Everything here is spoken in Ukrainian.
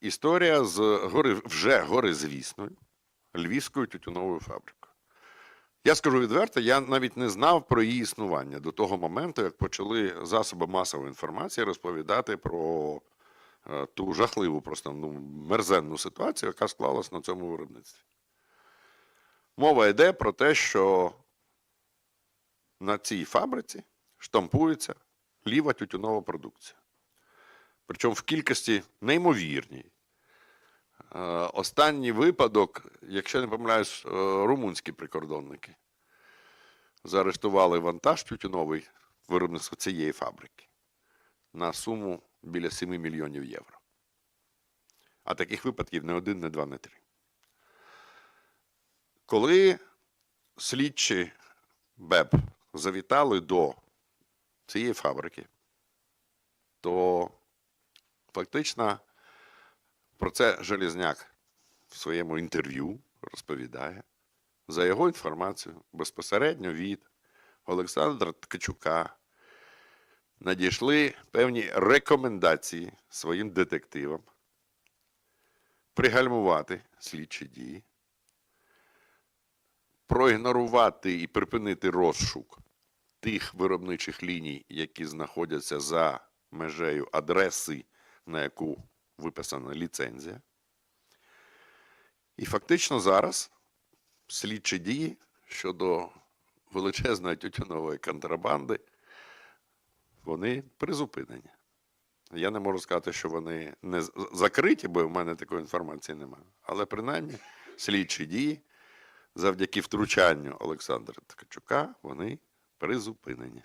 історія з гори, вже горизвісною львівською тютюновою фабрикою. Я скажу відверто, я навіть не знав про її існування до того моменту, як почали засоби масової інформації розповідати про е, ту жахливу, просто ну, мерзенну ситуацію, яка склалась на цьому виробництві. Мова йде про те, що на цій фабриці штампується ліва тютюнова продукція. Причому в кількості неймовірній. Е, Останній випадок, якщо не помиляюсь, е, румунські прикордонники заарештували вантаж тютюновий виробництва цієї фабрики на суму біля 7 мільйонів євро. А таких випадків не один, не два, не три. Коли слідчі БЕП завітали до цієї фабрики, то фактично про це Желізняк в своєму інтерв'ю розповідає. За його інформацією, безпосередньо від Олександра Ткачука надійшли певні рекомендації своїм детективам пригальмувати слідчі дії, проігнорувати і припинити розшук тих виробничих ліній, які знаходяться за межею адреси, на яку виписана ліцензія. І фактично зараз слідчі дії щодо величезної тютюнової контрабанди, вони призупинені. Я не можу сказати, що вони не закриті, бо в мене такої інформації немає. Але принаймні слідчі дії завдяки втручанню Олександра Ткачука вони призупинені.